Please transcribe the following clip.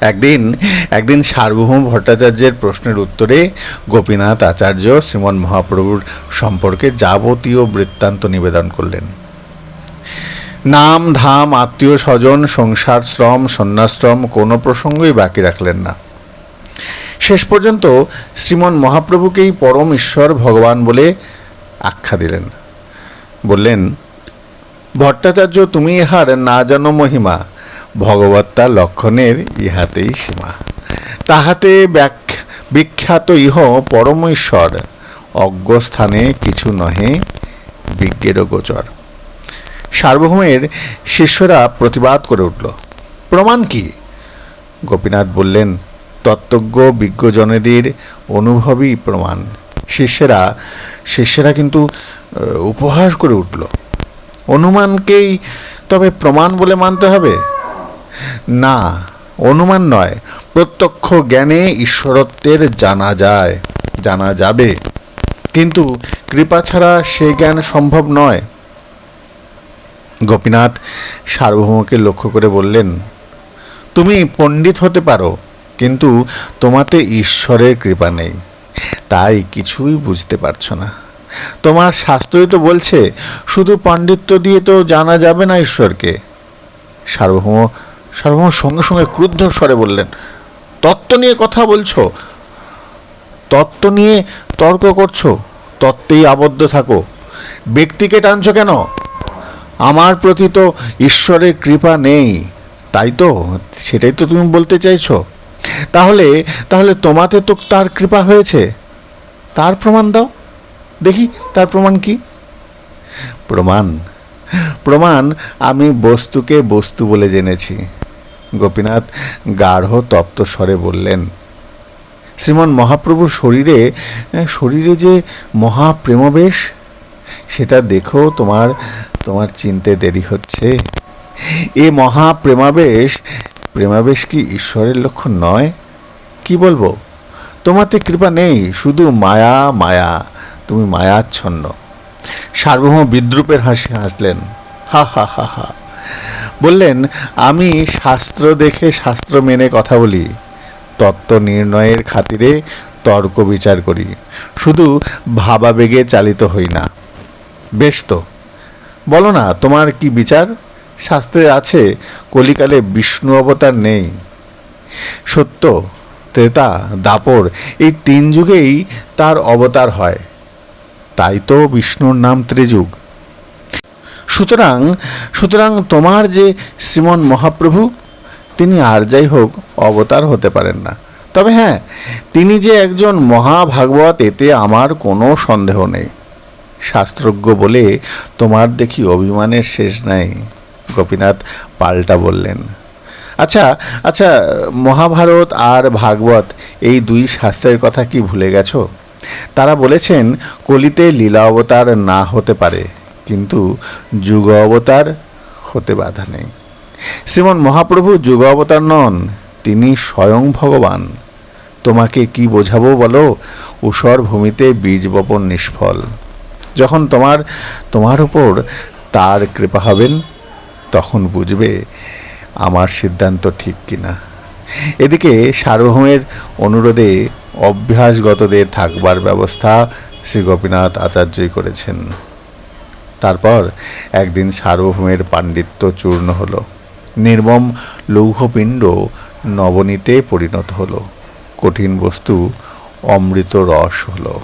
একদিন একদিন সার্বভৌম ভট্টাচার্যের প্রশ্নের উত্তরে গোপীনাথ আচার্য শ্রীমন মহাপ্রভুর সম্পর্কে যাবতীয় বৃত্তান্ত নিবেদন করলেন। নাম, ধাম, আত্মীয় স্বজন, সংসার, শ্রম সন্ন্যাশ্রম কোনো প্রসঙ্গই বাকি রাখলেন না। শেষ পর্যন্ত শ্রীমন মহাপ্রভুকেই পরম ঈশ্বর ভগবান বলে আখ্যা দিলেন। বললেন, ভট্টাচার্য, তুমি ইহার না জানো মহিমা ভগবত্তা লক্ষণের ইহাতেই সীমা। তাহাতে বিখ্যাত ইহ পরম ঈশ্বর অজ্ঞ স্থানে কিছু নহে বিজ্ঞের গোচর। সার্বভৌমের শিষ্যরা প্রতিবাদ করে উঠল, প্রমাণ কি? গোপীনাথ বললেন, তত্ত্বজ্ঞ বিজ্ঞজনেদের অনুভবই প্রমাণ। শিষ্যেরা, শিষ্যরা কিন্তু উপহাস করে উঠল। অনুমানকেই তবে প্রমাণ বলে মানতে হবে? না, অনুমান নয়, প্রত্যক্ষ জ্ঞানে ঈশ্বরত্বের জানা যায়, জানা যাবে। কিন্তু কৃপা ছাড়া সে জ্ঞান সম্ভব নয়। গোপীনাথ সার্বভৌমকে লক্ষ্য করে বললেন, তুমি পণ্ডিত হতে পারো, কিন্তু তোমাতে ঈশ্বরের কৃপা নেই। তাই কিছুই বুঝতে পারছ না। তোমার শাস্ত্রই তো বলছে, শুধু পাণ্ডিত্য দিয়ে তো জানা যাবে না ঈশ্বরকে। সার্বভৌম সার্বভৌম সঙ্গে সঙ্গে ক্রুদ্ধ স্বরে বললেন, তত্ত্ব নিয়ে কথা বলছো? তত্ত্ব নিয়ে তর্ক করছ? তত্ত্বেই আবদ্ধ থাকো। ব্যক্তিকে টানছো কেন? আমার প্রতি তো ঈশ্বরের কৃপা নেই, তাই তো? সেটাই তো তুমি বলতে চাইছো। তাহলে তাহলে তোমাতে তো তার কৃপা হয়েছে। তার প্রমাণ দাও। দেখি, তার প্রমাণ কি? প্রমাণ প্রমাণ আমি বস্তুকে বস্তু বলে জেনেছি। গোপীনাথ গাঢ় তপ্ত স্বরে বললেন, শ্রীমন মহাপ্রভুর শরীরে শরীরে যে মহাপ্রেমবেশ, সেটা দেখো তোমার তোমার চিনতে দেরি হচ্ছে। এ মহাপ্রেমাবেশ, প্রেমাবেশ কি ঈশ্বরের লক্ষণ নয়? কি বলব? তোমাতে কৃপা নেই, শুধু মায়া মায়া, তুমি মায়াচ্ছন্ন। সার্বভৌম বিদ্রুপের হাসি হাসলেন, হা হা হা হা বললেন, আমি শাস্ত্র দেখে শাস্ত্র মেনে কথা বলি, তত্ত্ব নির্ণয়ের খাতিরে তর্ক বিচার করি। শুধু ভাবাবেগে চালিত হই না। বেশ তো। বলো না, তোমার কি বিচার? শাস্ত্রে আছে, কলিকালে বিষ্ণু অবতার নেই। সত্য, ত্রেতা, দাপর, এই তিন যুগেই তার অবতার হয়। তাই তো বিষ্ণুর নাম ত্রিযুগ। সুতরাং সুতরাং তোমার যে শ্রীমন মহাপ্রভু, তিনি আর যাই হোক অবতার হতে পারেন না। তবে হ্যাঁ তিনি যে একজন মহাভাগবত, এতে আমার কোনো সন্দেহ নেই। শাস্ত্রজ্ঞ বলে তোমার দেখি অভিমানের শেষ নাই, গোপীনাথ পাল্টা বললেন। আচ্ছা আচ্ছা মহাভারত আর ভাগবত, এই দুই শাস্ত্রের কথা কি ভুলে গেছো? তারা বলেছেন, কলিতে লীলা অবতার না হতে পারে। কিন্তু যুগ অবতার হতে বাধা নেই। শ্রীমন মহাপ্রভু যুগ অবতার নন, তিনি স্বয়ং ভগবান। তোমাকে কি বোঝাবো বলো? ঊষর ভূমিতে বীজ বপন নিষ্ফল। যখন তোমার তোমার উপর তার কৃপা হবেন, তখন বুঝবে আমার সিদ্ধান্ত ঠিক কিনা। এদিকে সার্বভৌমের অনুরোধে অভ্যাসগতদের থাকবার ব্যবস্থা শ্রী গোপীনাথ আচার্যই করেছেন। তারপর একদিন সার্বভৌমের পাণ্ডিত্য চূর্ণ হলো। নির্মম লৌহপিণ্ড নবনীতে পরিণত হলো। কঠিন বস্তু অমৃত রস হলো।